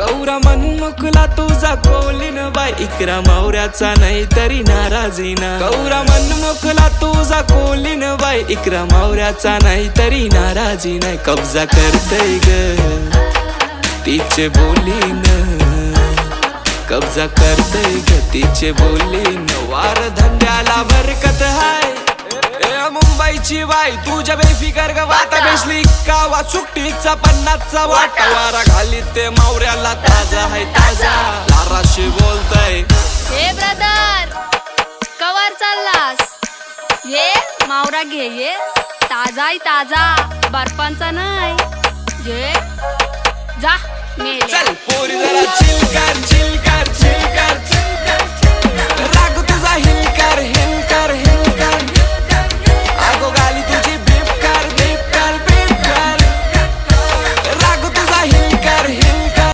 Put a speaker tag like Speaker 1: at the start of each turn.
Speaker 1: कौरा मनमुखला तुझा choline bye इकरा मावऱ्याचा नाही तरी नाराजी ना. कौरा मनमुखला तुझा कोलीन बाय इकरा मावऱ्याचा नाही तरी नाराजी नाही. कब्जा करतय ग. तिचे बोलीन. कब्जा करतय ग. तिचे बोलीन. वार धंद्याला बरकत हाय. मुंबईची बाई तुझ्या बेफिकर ग. वाता बेसली वाचूक सुट्टीचा पन्नासचा वाटा. वारा घाली ते मावऱ्याला ताजा हाय ताजा. लाराशी बोलतय
Speaker 2: हे ब्रदर कवर चाललास? ये मावरा घे ये. ताजाय ताजा बर्फांचा नाही. घे जा मेल्या
Speaker 1: चल पोरी जरा कर. चिल